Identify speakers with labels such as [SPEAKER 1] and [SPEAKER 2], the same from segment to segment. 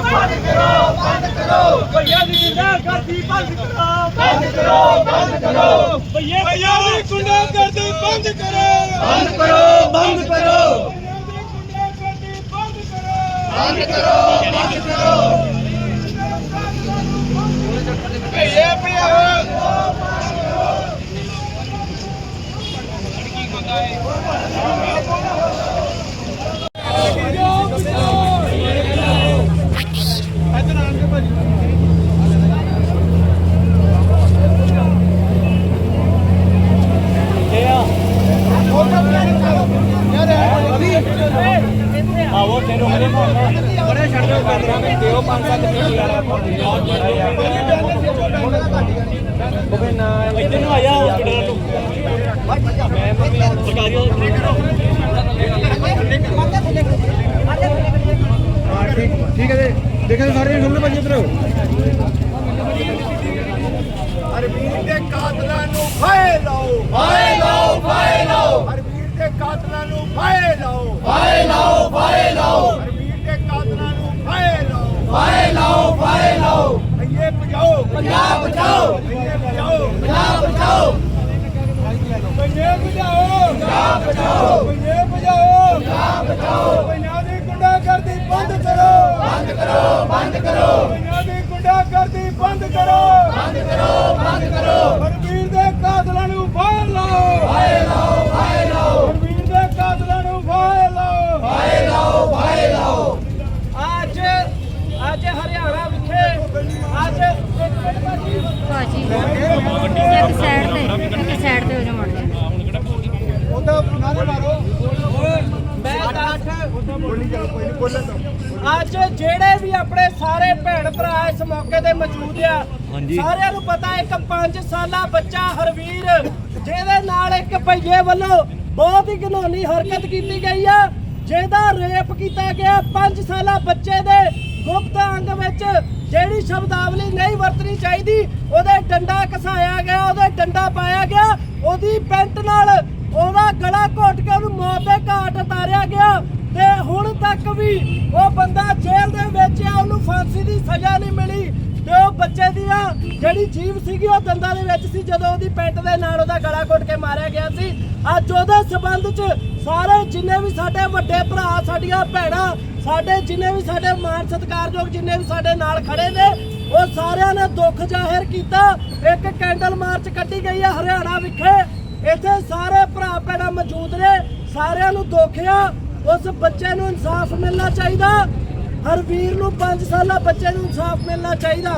[SPEAKER 1] ਭਈਆ ਬੰਦ ਕਰੋ। ਬੰਦ ਕਰੋ ਭਈਆ ਦੀ ਗੁੰਡਾਗਰਦੀ ਬੰਦ ਕਰੋ ਬੰਦ ਕਰੋ ਬੰਦ ਕਰੋ ਭਈਆ ਭਈਆ ਦੀ ਗੁੰਡਾਗਰਦੀ ਬੰਦ ਕਰੋ ਬੰਦ ਕਰੋ ਬੰਦ ਕਰੋ ਬੰਦ ਕਰੋ ਬੰਦ ਕਰੋ ਭਈਆ ਭਈਆ ਇੱਧਰ ਨੂੰ ਆਇਆ ਹਸਪੀਟਲ ਤੋਂ ਮੈਂ ਮੰਮੀ ਸਰਕਾਰੀ
[SPEAKER 2] ਠੀਕ। ਹੈ ਜੀ। ਦੇਖੋ ਸਾਰੇ ਸੁਣ ਲਓ ਭਾਜੀ ਇਧਰ।
[SPEAKER 3] ਹਰਵੀਰ ਦੇ ਕਾਤਲਾਂ ਨੂੰ ਫਾਇ ਲਾਓ
[SPEAKER 1] ਫਾਇ ਲਾਓ ਫਾਇ
[SPEAKER 3] ਕਾਤਲਾਂ ਨੂੰ ਫਾਇ ਲਾਓ।
[SPEAKER 1] ਫਾਇ ਲਾਓ ਫਾਇ ਲਾਓ।
[SPEAKER 3] ਹਰਵੀਰ ਦੇ ਕਾਤਲਾਂ ਨੂੰ ਫਾਇ ਲਾਓ।
[SPEAKER 1] ਫਾਇ ਲਾਓ ਫਾਇ ਲਾਓ।
[SPEAKER 3] ਭਈਏ ਬਚਾਓ
[SPEAKER 1] ਪੰਜਾਬ ਬਚਾਓ
[SPEAKER 3] ਭਈਏ ਬਚਾਓ
[SPEAKER 1] ਪੰਜਾਬ ਬਚਾਓ
[SPEAKER 3] ਭਈਏ ਬਚਾਓ
[SPEAKER 1] ਪੰਜਾਬ ਬਚਾਓ
[SPEAKER 3] ਭਈਏ ਬਚਾਓ
[SPEAKER 1] ਪੰਜਾਬ ਬਚਾਓ
[SPEAKER 3] ਪੰਜਾਬ ਦੀ ਗੁੰਡਾਗਰਦੀ ਬੰਦ ਕਰੋ।
[SPEAKER 1] ਬੰਦ ਕਰੋ ਬੰਦ ਕਰੋ।
[SPEAKER 3] ਪੰਜਾਬ ਦੀ ਗੁੰਡਾਗਰਦੀ ਬੰਦ ਕਰੋ।
[SPEAKER 1] ਬੰਦ ਕਰੋ ਬੰਦ ਕਰੋ
[SPEAKER 3] ਹਰਵੀਰ ਦੇ ਕਾਤਲਾਂ ਨੂੰ ਫਾਇ ਲਾਓ
[SPEAKER 1] ਫਾਇ ਲਾਓ ਫਾਇ ਲਾਓ
[SPEAKER 3] ਅੱਜ ਅੱਜ ਹਰਿਆਣਾ ਵਿਖੇ ਅੱਜ ਇੱਕ ਮਿੰਟ ਬਾਜੀ
[SPEAKER 4] ਭਾਜੀ ਇੱਕ ਸਾਈਡ ਤੇ ਇੱਕ ਸਾਈਡ ਤੇ ਹੋ ਜਾ ਮੜ ਜਾ
[SPEAKER 3] ਉਹਦਾ ਨਾਰੇ ਮਾਰੋ ਮੈਂ ਬੋਲੀ ਜਾ ਕੋਈ ਨਹੀਂ ਬੋਲਣ ਦੋ ਅੱਜ ਜਿਹੜੇ ਵੀ ਆਪਣੇ ਸਾਰੇ ਭੈਣ ਭਰਾ ਇਸ ਮੌਕੇ ਤੇ ਮੌਜੂਦ ਆ। ਸਾਰਿਆਂ ਨੂੰ ਪਤਾ ਇੱਕ 5 ਸਾਲਾ ਬੱਚਾ ਹਰਵੀਰ ਜਿਹਦੇ ਨਾਲ ਇੱਕ ਭਈਏ ਵੱਲੋਂ ਬਹੁਤ ਹੀ ਘਿਨੌਣੀ ਹਰਕਤ ਕੀਤੀ ਗਈ ਆ। ਜਿਹਦਾ ਰੇਪ ਕੀਤਾ ਗਿਆ 5 ਸਾਲਾ ਬੱਚੇ ਦੇ ਗੁਪਤ ਅੰਗ ਵਿੱਚ। ਜਿਹੜੀ ਸ਼ਬਦਾਵਲੀ ਨਹੀਂ ਵਰਤਣੀ ਚਾਹੀਦੀ ਉਹਦੇ ਡੰਡਾ ਘਸਾਇਆ ਗਿਆ ਉਹਦੇ ਡੰਡਾ ਪਾਇਆ ਗਿਆ ਉਹਦੀ ਪੈਂਟ ਨਾਲ ਉਹਦਾ ਗਲਾ ਘੋਟ ਕੇ ਉਹਨੂੰ ਮੌਤ ਦੇ ਘਾਟ ਉਤਾਰਿਆ ਗਿਆ ਤੇ ਹੁਣ ਤੱਕ ਵੀ ਉਹ ਬੰਦਾ ਜੇਲ੍ਹ ਦੇ ਵਿੱਚ ਆ, ਉਹਨੂੰ ਫਾਂਸੀ ਦੀ ਸਜ਼ਾ ਨਹੀਂ ਮਿਲੀ ਤੇ ਉਹ ਬੱਚੇ ਦੀ ਆ ਜਿਹੜੀ ਜੀਵ ਸੀਗੀ, ਉਹ ਦੰਦਾਂ ਦੇ ਵਿੱਚ ਸੀ, ਜਦੋਂ ਉਹਦੀ ਪੈਂਟ ਦੇ ਨਾਲ ਉਹਦਾ ਗਲਾ ਘੋਟ ਕੇ ਮਾਰਿਆ ਗਿਆ ਸੀ। ਅੱਜ ਉਹਦੇ ਸਬੰਧ 'ਚ ਸਾਰੇ ਜਿੰਨੇ ਵੀ ਸਾਡੇ ਵੱਡੇ ਭਰਾ, ਸਾਡੀਆਂ ਭੈਣਾਂ, ਸਾਡੇ ਜਿੰਨੇ ਵੀ ਸਾਡੇ ਮਾਨ ਸਤਿਕਾਰਯੋਗ, ਜਿੰਨੇ ਵੀ ਸਾਡੇ ਨਾਲ ਖੜੇ ਨੇ, ਉਹ ਸਾਰਿਆਂ ਨੇ ਦੁੱਖ ਜ਼ਾਹਿਰ ਕੀਤਾ। ਇੱਕ ਕੈਂਡਲ ਮਾਰਚ ਕੱਢੀ ਗਈ ਹੈ ਹਰਿਆਣਾ ਵਿਖੇ। ਇੱਥੇ ਸਾਰੇ ਭਰਾ ਭੈਣਾਂ ਮੌਜੂਦ ਨੇ, ਸਾਰਿਆਂ ਨੂੰ ਦੁੱਖ ਆ। ਉਸ ਬੱਚੇ ਨੂੰ ਇਨਸਾਫ ਮਿਲਣਾ ਚਾਹੀਦਾ। ਹਰ ਵੀਰ ਨੂੰ 5 ਸਾਲਾ ਬੱਚੇ ਨੂੰ ਇਨਸਾਫ ਮਿਲਣਾ ਚਾਹੀਦਾ।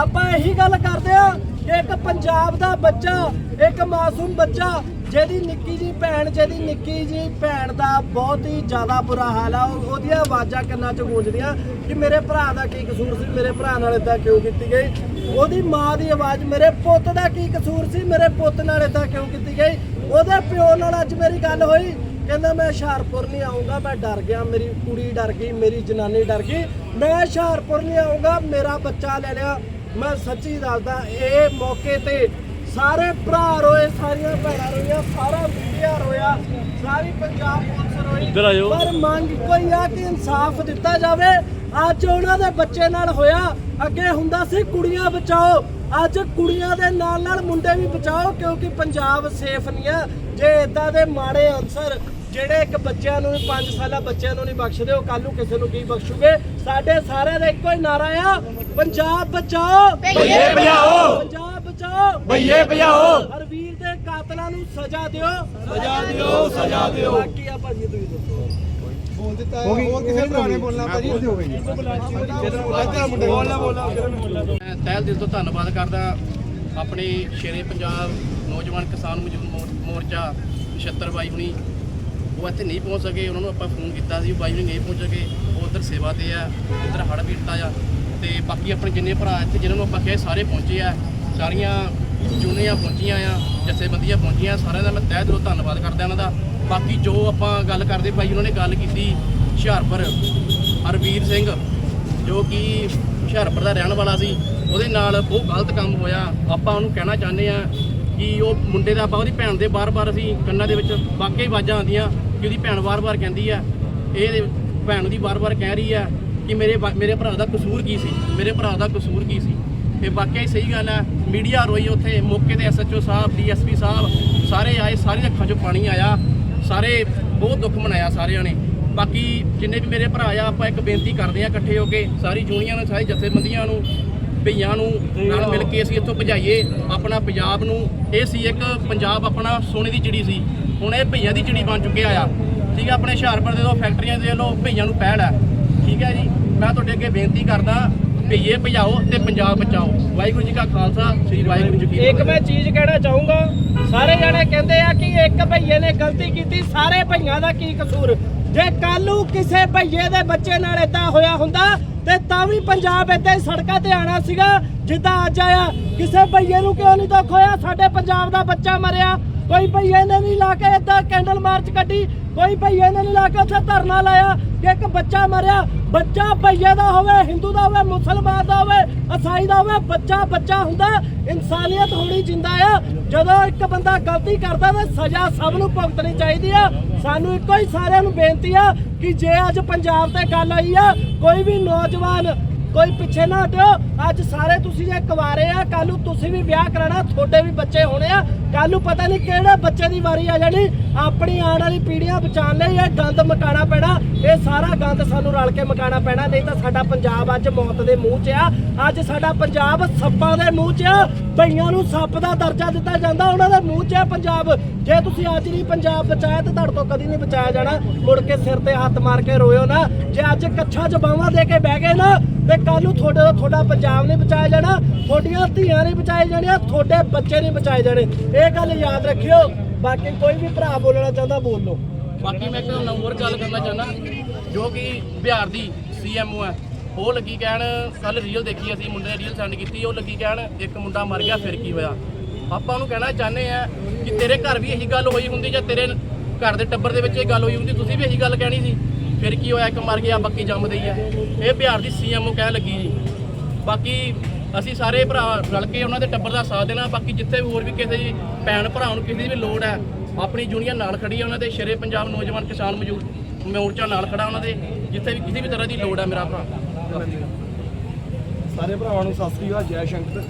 [SPEAKER 3] ਆਪਾਂ ਇਹੀ ਗੱਲ ਕਰਦੇ ਆ ਕਿ ਇੱਕ ਪੰਜਾਬ ਦਾ ਬੱਚਾ, ਇੱਕ ਮਾਸੂਮ ਬੱਚਾ ਜਿਹਦੀ ਨਿੱਕੀ ਜੀ ਭੈਣ, ਜਿਹਦੀ ਨਿੱਕੀ ਜੀ ਭੈਣ ਦਾ ਬਹੁਤ ਹੀ ਜ਼ਿਆਦਾ ਬੁਰਾ ਹਾਲ ਆ, ਉਹ- ਉਹਦੀਆਂ ਆਵਾਜ਼ਾਂ ਕੰਨਾਂ 'ਚ ਗੂੰਜਦੀਆਂ ਕਿ ਮੇਰੇ ਭਰਾ ਦਾ ਕੀ ਕਸੂਰ ਸੀ, ਮੇਰੇ ਭਰਾ ਨਾਲ ਇਦਾਂ ਕਿਉਂ ਕੀਤੀ ਗਈ? ਉਹਦੀ ਮਾਂ ਦੀ ਆਵਾਜ਼, ਮੇਰੇ ਪੁੱਤ ਦਾ ਕੀ ਕਸੂਰ ਸੀ, ਮੇਰੇ ਪੁੱਤ ਨਾਲ ਇਦਾਂ ਕਿਉਂ ਕੀਤੀ ਗਈ? ਉਹਦੇ ਪਿਓ ਨਾਲ ਅੱਜ ਮੇਰੀ ਗੱਲ ਹੋਈ, ਕਹਿੰਦਾ ਮੈਂ ਹੁਸ਼ਿਆਰਪੁਰ ਨਹੀਂ ਆਉਂਗਾ ਮੈਂ ਡਰ ਗਿਆ, ਮੇਰੀ ਕੁੜੀ ਡਰ ਗਈ, ਮੇਰੀ ਜਨਾਨੀ ਡਰ ਗਈ, ਮੈਂ ਹੁਸ਼ਿਆਰਪੁਰ ਨਹੀਂ ਆਉਂਗਾ ਮੇਰਾ ਬੱਚਾ ਲੈ ਲਿਆ। ਮੈਂ ਸੱਚੀ ਦੱਸਦਾ, ਇਹ ਮੌਕੇ ਤੇ ਸਾਰੇ ਭਰਾ ਰੋਏ ਸਾਰੀਆਂ ਭੈਣਾਂ ਰੋਈਆਂ ਸਾਰਾ ਮੀਡੀਆ ਰੋਇਆ ਸਾਰੀ ਪੰਜਾਬ ਪੁਲਿਸ ਰੋਈ। ਪਰ ਮੰਗ ਕੋਈ ਆ ਕਿ ਇਨਸਾਫ ਦਿੱਤਾ ਜਾਵੇ। ਅੱਜ ਉਹਨਾਂ ਦੇ ਬੱਚੇ ਨਾਲ ਹੋਇਆ ਅੱਗੇ ਹੁੰਦਾ ਸੀ ਕੁੜੀਆਂ ਬਚਾਓ। ਅੱਜ ਕੁੜੀਆਂ ਦੇ ਨਾਲ ਨਾਲ ਮੁੰਡੇ ਵੀ ਬਚਾਓ ਕਿਉਂਕਿ ਪੰਜਾਬ ਸੇਫ ਨਹੀਂ ਆ। ਜੇ ਇਦਾਂ ਦੇ ਮਾੜੇ ਅਨਸਰ ਜਿਹੜੇ ਇੱਕ ਬੱਚਿਆਂ ਨੂੰ 5 ਸਾਲਾ ਬੱਚਿਆਂ ਨੂੰ ਨਹੀਂ ਬਖਸ਼ਦੇ ਉਹ ਕੱਲ ਨੂੰ ਕਿਸੇ ਨੂੰ ਕੀ ਬਖਸ਼ੂਗੇ? ਸਾਡੇ ਸਾਰਿਆਂ ਦਾ ਇੱਕੋ ਹੀ ਨਾਰਾ ਆ ਪੰਜਾਬ ਬਚਾਓ।
[SPEAKER 1] ਭਈਏ ਭਜਾਓ।
[SPEAKER 3] ਪੰਜਾਬ ਬਚਾਓ
[SPEAKER 1] ਭਈਏ ਭਜਾਓ।
[SPEAKER 3] ਹਰ ਵੀਰ ਦੇ ਕਾਤਲਾਂ ਨੂੰ ਸਜ਼ਾ ਦਿਓ।
[SPEAKER 1] ਸਜ਼ਾ ਦਿਓ ਸਜ਼ਾ ਦਿਓ।
[SPEAKER 3] ਬਾਕੀ ਆ ਭਾਜੀ ਤੁਸੀਂ ਦੱਸੋ।
[SPEAKER 2] ਬੋਲ ਦਿੱਤਾ ਹੋ ਗਈ ਹੋਰ ਕਿਸੇ ਭਰਾ ਨੇ ਬੋਲਣਾ ਭਾਜੀ? ਉਹਦੇ ਹੋ ਗਈ। ਬੋਲਣਾ ਬੋਲਣਾ
[SPEAKER 5] ਮੈਂ ਤਹਿ ਦਿਲ ਤੋਂ ਧੰਨਵਾਦ ਕਰਦਾ ਆਪਣੇ ਸ਼ੇਰੇ ਪੰਜਾਬ ਨੌਜਵਾਨ ਕਿਸਾਨ ਮਜ਼ਦੂਰ ਮੋਰ- ਮੋਰਚਾ ਨਛੱਤਰ ਬਾਈ ਹੁਣੀ। ਉਹ ਇੱਥੇ ਨਹੀਂ ਪਹੁੰਚ ਸਕੇ ਉਹਨਾਂ ਨੂੰ ਆਪਾਂ ਫੋਨ ਕੀਤਾ ਸੀ ਉਹ ਬਾਈ ਹੁਣੀ ਨਹੀਂ ਪਹੁੰਚ ਸਕੇ। ਉਹ ਉਧਰ ਸੇਵਾ ਤੇ ਆ ਉਧਰ ਹੜ੍ਹ ਪੀੜਤਾ ਆ। ਤੇ ਬਾਕੀ ਆਪਣੇ ਜਿੰਨੇ ਭਰਾ ਇੱਥੇ ਜਿਨ੍ਹਾਂ ਨੂੰ ਆਪਾਂ ਕਿਹਾ ਸਾਰੇ ਪਹੁੰਚੇ ਆ। ਸਾਰੀਆਂ ਜੁਨੀਆਂ ਪਹੁੰਚੀਆਂ ਆ, ਜਥੇਬੰਦੀਆਂ ਪਹੁੰਚੀਆਂ, ਸਾਰਿਆਂ ਦਾ ਮੈਂ ਤਹਿ ਦਿਲੋਂ ਧੰਨਵਾਦ ਕਰਦਾ ਉਹਨਾਂ ਦਾ। ਬਾਕੀ ਜੋ ਆਪਾਂ ਗੱਲ ਕਰਦੇ ਭਾਈ, ਉਹਨਾਂ ਨੇ ਗੱਲ ਕੀਤੀ ਹੁਸ਼ਿਆਰਪੁਰ, ਹਰਵੀਰ ਸਿੰਘ, ਜੋ ਕਿ ਹੁਸ਼ਿਆਰਪੁਰ ਦਾ ਰਹਿਣ ਵਾਲਾ ਸੀ, ਉਹਦੇ ਨਾਲ ਬਹੁਤ ਗਲਤ ਕੰਮ ਹੋਇਆ। ਆਪਾਂ ਉਹਨੂੰ ਕਹਿਣਾ ਚਾਹੁੰਦੇ ਆ ਕਿ ਉਹ ਮੁੰਡੇ ਦਾ ਆਪਾਂ ਉਹਦੀ ਭੈਣ ਦੇ ਬਾਰ-ਬਾਰ ਅਸੀਂ ਕੰਨਾਂ ਦੇ ਵਿੱਚ ਵਾਕਈ ਆਵਾਜ਼ਾਂ ਆਉਂਦੀਆਂ ਕਿ ਉਹਦੀ ਭੈਣ ਬਾਰ-ਬਾਰ ਕਹਿੰਦੀ ਆ, ਇਹ ਭੈਣ ਦੀ ਵਾਰ-ਵਾਰ ਕਹਿ ਰਹੀ ਆ ਕਿ ਮੇਰੇ ਵਾ- ਮੇਰੇ ਭਰਾ ਦਾ ਕਸੂਰ ਕੀ ਸੀ? ਮੇਰੇ ਭਰਾ ਦਾ ਕਸੂਰ ਕੀ ਸੀ? ਇਹ ਵਾਕਿਆ ਹੀ ਸਹੀ ਗੱਲ ਹੈ ਮੀਡੀਆ ਰੋਈ ਉੱਥੇ, ਮੌਕੇ ਤੇ ਐਸਐਚਓ ਸਾਹਿਬ ਡੀਐਸਪੀ ਸਾਹਿਬ, ਸਾਰੇ ਆਏ ਸਾਰੇ ਦੇ ਅੱਖਾਂ 'ਚੋਂ ਪਾਣੀ ਆਇਆ। ਸਾਰੇ ਬਹੁਤ ਦੁੱਖ ਮਨਾਇਆ ਸਾਰਿਆਂ ਨੇ। ਬਾਕੀ ਜਿੰਨੇ ਵੀ ਮੇਰੇ ਭਰਾ ਆ, ਆਪਾਂ ਇੱਕ ਬੇਨਤੀ ਕਰਦੇ ਆ ਇਕੱਠੇ ਹੋ ਕੇ, ਸਾਰੀ ਯੂਨੀਅਨ ਨੂੰ, ਸਾਰੀ ਜਥੇਬੰਦੀਆਂ ਨੂੰ, ਭਈਆਂ ਨੂੰ ਨਾਲ ਮਿਲ ਕੇ ਅਸੀਂ ਇੱਥੋਂ ਭਜਾਈਏ ਆਪਣਾ ਪੰਜਾਬ ਨੂੰ। ਇਹ ਸੀ ਇੱਕ ਪੰਜਾਬ ਆਪਣਾ ਸੋਨੇ ਦੀ ਚਿੜੀ ਸੀ। ਹੁਣ ਇਹ ਭਈਆਂ ਦੀ ਚਿੜੀ ਬਣ ਚੁੱਕਿਆ ਆ। ਠੀਕ ਹੈ ਆਪਣੇ ਹੁਸ਼ਿਆਰਪੁਰ ਦੇ ਦੋ ਫੈਕਟਰੀਆਂ ਦੇ ਲੋ ਭਈਆਂ ਨੂੰ ਪਹਿਲ ਹੈ ਠੀਕ ਹੈ ਜੀ, ਮੈਂ ਤੁਹਾਡੇ ਅੱਗੇ ਬੇਨਤੀ ਕਰਦਾ ਭਈਏ ਭਜਾਓ ਤੇ ਪੰਜਾਬ ਬਚਾਓ। ਵਾਹਿਗੁਰੂ ਜੀ ਕਾ ਖਾਲਸਾ, ਸ੍ਰੀ ਵਾਹਿਗੁਰੂ ਜੀ ਕੀ
[SPEAKER 3] ਇੱਕ ਮੈਂ ਚੀਜ਼ ਕਹਿਣਾ ਚਾਹੂੰਗਾ, ਸਾਰੇ ਜਣੇ ਕਹਿੰਦੇ ਆ ਕਿ ਇੱਕ ਭਈਏ ਨੇ ਗਲਤੀ ਕੀਤੀ, ਸਾਰੇ ਭਈਆਂ ਦਾ ਕੀ ਕਸੂਰ? ਜੇ ਕੱਲ ਨੂੰ ਕਿਸੇ ਭਈਏ ਦੇ ਬੱਚੇ ਨਾਲ ਇਦਾਂ ਹੋਇਆ ਹੁੰਦਾ, ਤੇ ਤਾਂ ਵੀ ਪੰਜਾਬ ਇਦਾਂ ਸੜਕਾਂ ਤੇ ਆਣਾ ਸੀਗਾ, ਜਿੱਦਾਂ ਅੱਜ ਆਇਆ। ਕਿਸੇ ਭਈਏ ਨੂੰ ਕਿਉਂ ਨਹੀਂ ਦੁੱਖ ਹੋਇਆ? ਸਾਡੇ ਪੰਜਾਬ ਦਾ ਬੱਚਾ ਮਰਿਆ। ਕੋਈ ਭਈਏ ਨੇ ਨਹੀਂ ਲਾ ਕੇ ਇਦਾਂ ਕੈਂਡਲ ਮਾਰਚ ਕੱਢੀ, ਕੋਈ ਭਈਏ ਨੇ ਨਹੀਂ ਲਾ ਕੇ ਉੱਥੇ ਧਰਨਾ ਲਾਇਆ। ਇੱਕ ਬੱਚਾ ਮਰਿਆ, ਬੱਚਾ ਭਈਏ ਦਾ ਹੋਵੇ, ਹਿੰਦੂ ਦਾ ਹੋਵੇ, ਮੁਸਲਮਾਨ ਦਾ ਹੋਵੇ, ਈਸਾਈ ਦਾ ਹੋਵੇ, ਬੱਚਾ ਬੱਚਾ ਹੁੰਦਾ, ਇਨਸਾਨੀਅਤ ਹੋਣੀ ਜਿੰਦਾ ਆ। ਜਦੋਂ ਇੱਕ ਬੰਦਾ ਗਲਤੀ ਕਰਦਾ ਤਾਂ ਸਜ਼ਾ ਸਭ ਨੂੰ ਭੁਗਤਣੀ ਚਾਹੀਦੀ ਆ। ਸਾਨੂੰ ਇੱਕੋ ਹੀ ਸਾਰਿਆਂ ਨੂੰ ਬੇਨਤੀ ਆ ਕਿ ਜੇ ਅੱਜ ਪੰਜਾਬ ਤੇ ਗੱਲ ਆਈ ਆ, ਕੋਈ ਵੀ ਨੌਜਵਾਨ ਕੋਈ ਪਿੱਛੇ ਨਾ ਹਟਿਓ। ਅੱਜ ਸਾਰੇ ਤੁਸੀਂ ਜੇ ਕੁਵਾਰੇ ਆ ਕੱਲ ਨੂੰ ਤੁਸੀਂ ਵੀ ਵਿਆਹ ਕਰਾਣਾ ਤੁਹਾਡੇ ਵੀ ਬੱਚੇ ਹੋਣੇ ਆ। ਕੱਲ ਨੂੰ ਪਤਾ ਨਹੀਂ ਕਿਹੜੇ ਬੱਚੇ ਦੀ ਵਾਰੀ ਆ ਜਾਣੀ। ਆਪਣੀ ਆਉਣ ਵਾਲੀ ਪੀੜ੍ਹੀਆਂ ਬਚਾਉਣ ਲਈ ਇਹ ਗੰਦ ਮਕਾਣਾ ਪੈਣਾ। ਇਹ ਸਾਰਾ ਗੰਦ ਸਾਨੂੰ ਰਲ ਕੇ ਮਕਾਣਾ ਪੈਣਾ, ਨਹੀਂ ਤਾਂ ਸਾਡਾ ਪੰਜਾਬ ਅੱਜ ਮੌਤ ਦੇ ਮੂੰਹ 'ਚ ਆ। ਅੱਜ ਸਾਡਾ ਪੰਜਾਬ ਸੱਪਾਂ ਦੇ ਮੂੰਹ 'ਚ ਆ। ਬਈਆਂ ਨੂੰ ਸੱਪ ਦਾ ਦਰਜਾ ਦਿੱਤਾ ਜਾਂਦਾ, ਉਹਨਾਂ ਦੇ ਮੂੰਹ 'ਚ ਆ ਪੰਜਾਬ। ਜੇ ਤੁਸੀਂ ਅੱਜ ਨਹੀਂ ਪੰਜਾਬ ਬਚਾਇਆ ਤੇ ਤੁਹਾਡੇ ਤੋਂ ਕਦੀ ਨਹੀਂ ਬਚਾਇਆ ਜਾਣਾ। ਮੁੜ ਕੇ ਸਿਰ ਤੇ ਹੱਥ ਮਾਰ ਕੇ ਰੋਇਓ ਨਾ। ਜੇ ਅੱਜ ਕੱਛਾ ਜਬਾਵਾਂ ਦੇ ਕੇ ਬਹਿ ਗਏ ਨਾ, ਤੇ ਕੱਲ ਨੂੰ ਤੁਹਾਡੇ ਤੋਂ ਤੁਹਾਡਾ ਪੰਜਾਬ ਨਹੀਂ ਬਚਾਇਆ ਜਾਣਾ, ਤੁਹਾਡੀਆਂ ਧੀਆਂ ਨਹੀਂ ਬਚਾਏ ਜਾਣੀਆਂ, ਤੁਹਾਡੇ ਬੱਚੇ ਨਹੀਂ ਬਚਾਏ ਜਾਣੇ। ਇਹ ਗੱਲ ਯਾਦ ਰੱਖਿਓ, ਬਾਕੀ ਕੋਈ ਵੀ ਭਰਾ ਬੋਲਣਾ ਚਾਹੁੰਦਾ ਬੋਲ ਲਓ।
[SPEAKER 5] ਬਾਕੀ ਮੈਂ ਇੱਕ ਨਾਲ ਹੋਰ ਗੱਲ ਕਰਨਾ ਚਾਹੁੰਦਾ, ਜੋ ਕਿ ਬਿਹਾਰ ਦੀ ਸੀਐਮਓ ਹੈ। ਉਹ ਲੱਗੀ ਕਹਿਣ ਕੱਲ ਰੀਲ ਦੇਖੀ ਅਸੀਂ, ਮੁੰਡੇ ਨੇ ਰੀਲ ਸੈਂਡ ਕੀਤੀ, ਉਹ ਲੱਗੀ ਕਹਿਣ, ਇੱਕ ਮੁੰਡਾ ਮਰ ਗਿਆ, ਫਿਰ ਕੀ ਹੋਇਆ? ਆਪਾਂ ਉਹਨੂੰ ਕਹਿਣਾ ਚਾਹੁੰਦੇ ਆ ਕਿ ਤੇਰੇ ਘਰ ਵੀ ਇਹੀ ਗੱਲ ਹੋਈ ਹੁੰਦੀ, ਜਾਂ ਤੇਰੇ ਘਰ ਦੇ ਟੱਬਰ ਦੇ ਵਿੱਚ ਇਹ ਗੱਲ ਹੋਈ ਹੁੰਦੀ, ਤੁਸੀਂ ਵੀ ਇਹੀ ਗੱਲ ਕਹਿਣੀ ਸੀ। ਫਿਰ ਕੀ ਹੋਇਆ, ਇੱਕ ਮਰ ਗਿਆ, ਬਾਕੀ ਜੰਮਦੇ ਹੀ ਆ। ਇਹ ਬਿਹਾਰ ਦੀ ਸੀਐਮਓ ਕਹਿਣ ਲੱਗੀ ਜੀ। ਬਾਕੀ ਅਸੀਂ ਸਾਰੇ ਭਰਾ ਰਲ ਕੇ ਉਹਨਾਂ ਦੇ ਟੱਬਰ ਦਾ ਸਾਥ ਦੇਣਾ, ਬਾਕੀ ਜਿੱਥੇ ਵੀ ਹੋਰ ਵੀ ਕਿਸੇ ਦੀ ਭੈਣ ਭਰਾ ਨੂੰ ਕਿਸੇ ਦੀ ਵੀ ਲੋੜ ਹੈ, ਆਪਣੀ ਯੂਨੀਅਨ ਨਾਲ ਖੜੀ ਹੈ ਉਹਨਾਂ ਦੇ ਸ਼ੇਰੇ ਪੰਜਾਬ ਨੌਜਵਾਨ ਕਿਸਾਨ ਮਜ਼ਦੂਰ ਮੋਰਚਾ ਨਾਲ ਖੜਾ ਉਹਨਾਂ ਦੇ, ਜਿੱਥੇ ਵੀ ਕਿਸੇ ਵੀ ਤਰ੍ਹਾਂ ਦੀ ਲੋੜ ਹੈ ਮੇਰਾ ਭਰਾ।
[SPEAKER 2] ਸਾਰੇ ਭਰਾਵਾਂ ਨੂੰ ਸਤਿ ਸ੍ਰੀ ਅਕਾਲ, ਜੈ ਸ਼ੰਕਰ।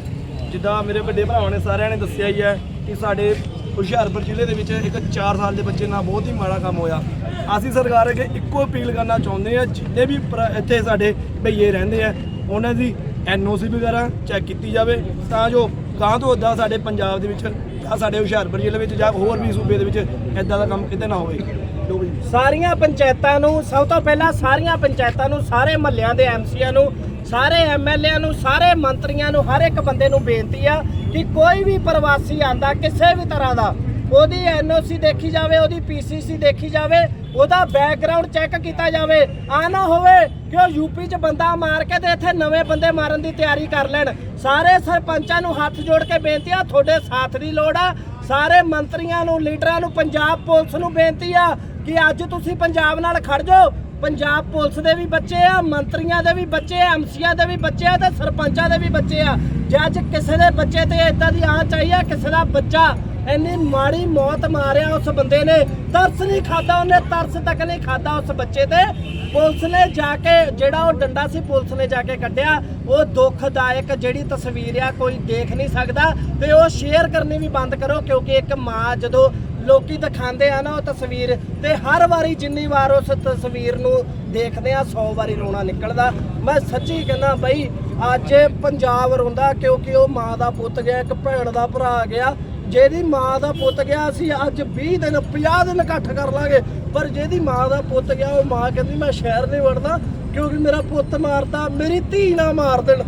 [SPEAKER 2] ਜਿੱਦਾਂ ਮੇਰੇ ਵੱਡੇ ਭਰਾਵਾਂ ਨੇ ਸਾਰਿਆਂ ਨੇ ਦੱਸਿਆ ਹੀ ਹੈ ਕਿ ਸਾਡੇ ਹੁਸ਼ਿਆਰਪੁਰ ਜ਼ਿਲ੍ਹੇ ਦੇ ਵਿੱਚ ਇੱਕ 4 ਸਾਲ ਦੇ ਬੱਚੇ ਨਾਲ ਬਹੁਤ ਹੀ ਮਾੜਾ ਕੰਮ ਹੋਇਆ। ਅਸੀਂ ਸਰਕਾਰ ਅੱਗੇ ਇੱਕੋ ਅਪੀਲ ਕਰਨਾ ਚਾਹੁੰਦੇ ਆ ਜਿੰਨੇ ਵੀ ਭਰਾ ਇੱਥੇ ਸਾਡੇ ਭਈਏ ਰਹਿੰਦੇ ਆ, ਉਹਨਾਂ ਦੀ ਐਨਓਸੀ ਵਗੈਰਾ ਚੈੱਕ ਕੀਤੀ ਜਾਵੇ, ਤਾਂ ਜੋ ਗਾਂ ਤੋਂ ਉੱਦਾਂ ਸਾਡੇ ਪੰਜਾਬ ਦੇ ਵਿੱਚ ਜਾਂ ਸਾਡੇ ਹੁਸ਼ਿਆਰਪੁਰ ਜ਼ਿਲ੍ਹੇ ਵਿੱਚ ਜਾਂ ਹੋਰ ਵੀ ਸੂਬੇ ਦੇ ਵਿੱਚ ਇਦਾਂ ਦਾ ਕੰਮ ਕਿਤੇ ਨਾ ਹੋਵੇ। ਲੋ ਬਈ।
[SPEAKER 3] ਸਾਰੀਆਂ ਪੰਚਾਇਤਾਂ ਨੂੰ, ਸਭ ਤੋਂ ਪਹਿਲਾਂ ਸਾਰੀਆਂ ਪੰਚਾਇਤਾਂ ਨੂੰ, ਸਾਰੇ ਮਹੱਲਿਆਂ ਦੇ ਐਮਸੀਆਂ ਨੂੰ, ਸਾਰੇ ਐਮਐਲਏਆਂ ਨੂੰ, ਸਾਰੇ ਮੰਤਰੀਆਂ ਨੂੰ, ਹਰ ਇੱਕ ਬੰਦੇ ਨੂੰ ਬੇਨਤੀ ਆ ਕਿ ਕੋਈ ਵੀ ਪ੍ਰਵਾਸੀ ਆਂਦਾ ਕਿਸੇ ਵੀ ਤਰ੍ਹਾਂ ਦਾ, ਉਹਦੀ ਐਨਓਸੀ ਦੇਖੀ ਜਾਵੇ, ਉਹਦੀ ਪੀਸੀਸੀ ਦੇਖੀ ਜਾਵੇ ਉਹਦਾ ਬੈਕਗ੍ਰਾਉਂਡ ਚੈੱਕ ਕੀਤਾ ਜਾਵੇ। ਆ ਨਾ ਹੋਵੇ ਕਿ ਉਹ ਯੂਪੀ 'ਚ ਬੰਦਾ ਮਾਰ ਕੇ ਤੇ ਇੱਥੇ ਨਵੇਂ ਬੰਦੇ ਮਾਰਨ ਦੀ ਤਿਆਰੀ ਕਰ ਲੈਣ। ਸਾਰੇ ਸਰਪੰਚਾਂ ਨੂੰ ਹੱਥ ਜੋੜ ਕੇ ਬੇਨਤੀ ਆ, ਤੁਹਾਡੇ ਸਾਥ ਦੀ ਲੋੜ ਆ। ਸਾਰੇ ਮੰਤਰੀਆਂ ਨੂੰ, ਲੀਡਰਾਂ ਨੂੰ, ਪੰਜਾਬ ਪੁਲਿਸ ਨੂੰ ਬੇਨਤੀ ਆ ਕਿ ਅੱਜ ਤੁਸੀਂ ਪੰਜਾਬ ਨਾਲ ਖੜ ਜਾਓ। ਪੰਜਾਬ ਪੁਲਿਸ ਦੇ ਵੀ ਬੱਚੇ ਆ, ਮੰਤਰੀਆਂ ਦੇ ਵੀ ਬੱਚੇ ਆ ਐਮਸੀਆਂ ਦੇ ਵੀ ਬੱਚੇ ਆ ਤੇ ਸਰਪੰਚਾਂ ਦੇ ਵੀ ਬੱਚੇ ਆ। ਜੇ ਅੱਜ ਕਿਸੇ ਦੇ ਬੱਚੇ ਤੇ ਇਦਾਂ ਦੀ ਆਂਚ ਆਈ ਆ ਕਿਸੇ ਦਾ ਬੱਚਾ ਇੰਨੀ ਮਾੜੀ ਮੌਤ ਮਾਰਿਆ ਉਸ ਬੰਦੇ ਨੇ। ਤਰਸ ਨਹੀਂ ਖਾਦਾ ਉਹਨੇ, ਤਰਸ ਤੱਕ ਨਹੀਂ ਖਾਦਾ ਉਸ ਬੱਚੇ ਤੇ। ਪੁਲਿਸ ਨੇ ਜਾ ਕੇ ਜਿਹੜਾ ਉਹ ਡੰਡਾ ਸੀ, ਪੁਲਿਸ ਨੇ ਜਾ ਕੇ ਕੱਢਿਆ। ਉਹ ਦੁੱਖਦਾਇਕ ਜਿਹੜੀ ਤਸਵੀਰ ਆ, ਕੋਈ ਦੇਖ ਨਹੀਂ ਸਕਦਾ। ਤੇ ਉਹ ਸ਼ੇਅਰ ਕਰਨੀ ਵੀ ਬੰਦ ਕਰੋ, ਕਿਉਂਕਿ ਇੱਕ ਮਾਂ ਜਦੋਂ ਲੋਕੀ ਦਿਖਾਉਂਦੇ ਆ ਨਾ ਉਹ ਤਸਵੀਰ, ਤੇ ਹਰ ਵਾਰੀ ਜਿੰਨੀ ਵਾਰ ਉਸ ਤਸਵੀਰ ਨੂੰ ਦੇਖਦੇ ਆ 100 ਵਾਰੀ ਰੋਣਾ ਨਿਕਲਦਾ। ਮੈਂ ਸੱਚੀ ਕਹਿੰਦਾ ਬਈ, ਅੱਜ ਪੰਜਾਬ ਰੋਂਦਾ ਕਿਉਂਕਿ ਉਹ ਮਾਂ ਦਾ ਪੁੱਤ ਗਿਆ, ਇੱਕ ਭੈਣ ਦਾ ਭਰਾ ਗਿਆ। ਜਿਹਦੀ ਮਾਂ ਦਾ ਪੁੱਤ ਗਿਆ ਅਸੀਂ ਅੱਜ 20 ਦਿਨ 50 ਦਿਨ ਇਕੱਠ ਕਰ ਲਾਂਗੇ। ਪਰ ਜਿਹਦੀ ਮਾਂ ਦਾ ਪੁੱਤ ਗਿਆ, ਉਹ ਮਾਂ ਕਹਿੰਦੀ, ਮੈਂ ਸ਼ਹਿਰ ਨਹੀਂ ਵੜਦਾ ਕਿਉਂਕਿ ਮੇਰਾ ਪੁੱਤ ਮਾਰਦਾ, ਮੇਰੀ ਧੀ ਨਾ ਮਾਰ ਦੇਣ।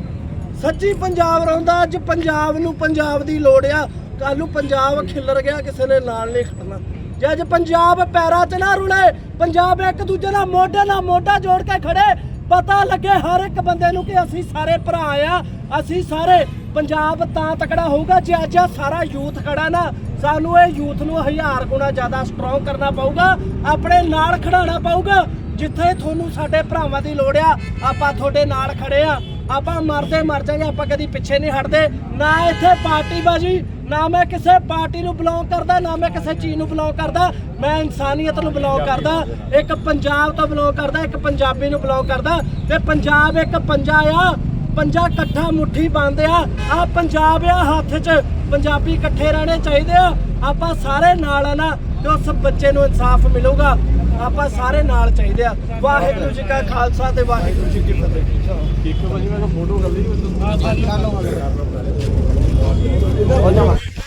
[SPEAKER 3] ਸੱਚੀ ਪੰਜਾਬ ਰਹੁੰਦਾ ਅੱਜ ਪੰਜਾਬ ਨੂੰ ਪੰਜਾਬ ਦੀ ਲੋੜ ਆ। ਕੱਲ ਨੂੰ ਪੰਜਾਬ ਖਿੱਲਰ ਗਿਆ, ਕਿਸੇ ਨੇ ਨਾਲ ਨਹੀਂ ਖੜਨਾ। ਜੇ ਅੱਜ ਪੰਜਾਬ ਪੈਰਾਂ 'ਚ ਨਾ ਰੁਲੇ, ਪੰਜਾਬ ਇੱਕ ਦੂਜੇ ਨਾਲ ਮੋਢੇ ਨਾਲ ਮੋਢਾ ਜੋੜ ਕੇ ਖੜੇ, ਪਤਾ ਲੱਗੇ ਹਰ ਇੱਕ ਬੰਦੇ ਨੂੰ ਕਿ ਅਸੀਂ ਸਾਰੇ ਭਰਾ ਆ, ਅਸੀਂ ਸਾਰੇ ਪੰਜਾਬ ਤਾਂ ਤਕੜਾ ਹੋਊਗਾ ਜੇ ਅੱਜ ਸਾਰਾ ਯੂਥ ਖੜਾ ਨਾ ਸਾਨੂੰ ਇਹ ਯੂਥ ਨੂੰ ਹਜ਼ਾਰ ਗੁਣਾ ਜ਼ਿਆਦਾ ਸਟਰੋਂਗ ਕਰਨਾ ਪਊਗਾ ਆਪਣੇ ਨਾਲ ਖੜਾਉਣਾ ਪਊਗਾ। ਜਿੱਥੇ ਤੁਹਾਨੂੰ ਸਾਡੇ ਭਰਾਵਾਂ ਦੀ ਲੋੜ ਆ ਆਪਾਂ ਤੁਹਾਡੇ ਨਾਲ ਖੜੇ ਆ। ਆਪਾਂ ਮਰਦੇ ਮਰ ਜਾਗੇ ਆਪਾਂ ਕਦੀ ਪਿੱਛੇ ਨਹੀਂ ਹਟਦੇ। ਨਾ ਇੱਥੇ ਪਾਰਟੀ ਬਾਜੀ ਨਾ ਮੈਂ ਕਿਸੇ ਪਾਰਟੀ ਨੂੰ ਬਿਲੋਂਗ ਕਰਦਾ ਨਾ ਮੈਂ ਕਿਸੇ ਚੀਜ਼ ਨੂੰ ਬਿਲੋਂਗ ਕਰਦਾ। ਮੈਂ ਇਨਸਾਨੀਅਤ ਨੂੰ ਬਿਲੋਂਗ ਕਰਦਾ ਇੱਕ ਪੰਜਾਬ ਤੋਂ ਬਿਲੋਂਗ ਕਰਦਾ ਇੱਕ ਪੰਜਾਬੀ ਨੂੰ ਬਿਲੋਂਗ ਕਰਦਾ। ਤੇ ਪੰਜਾਬ ਇੱਕ ਪੰਜਾ ਆ ਪੰਜਾ ਇਕੱਠਾ ਮੁੱਠੀ ਬੰਦ ਆ। ਆ ਪੰਜਾਬ ਆ, ਹੱਥ 'ਚ ਪੰਜਾਬੀ ਇਕੱਠੇ ਰਹਿਣੇ ਚਾਹੀਦੇ ਆ। ਆਪਾਂ ਸਾਰੇ ਨਾਲ ਆ ਨਾ, ਤੇ ਉਸ ਬੱਚੇ ਨੂੰ ਇਨਸਾਫ ਮਿਲੂਗਾ। ਆਪਾਂ ਸਾਰੇ ਨਾਲ ਚਾਹੀਦੇ ਆ। ਵਾਹਿਗੁਰੂ ਜੀ ਕਾ ਖਾਲਸਾ ਤੇ ਵਾਹਿਗੁਰੂ ਜੀ ਕੀ ਫਤਿਹ।
[SPEAKER 2] ਇੱਕ ਵਜੇ ਮੈਂ ਫੋਟੋ ਕਰ ਲਈ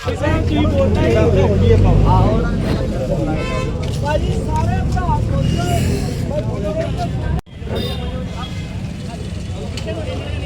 [SPEAKER 3] ਕਿਸੇ ਕੀ ਬੋਲਦਾ ਹੀ ਭਾਜੀ, ਸਾਰੇ ਭਰਾ ਬੋਲੋ।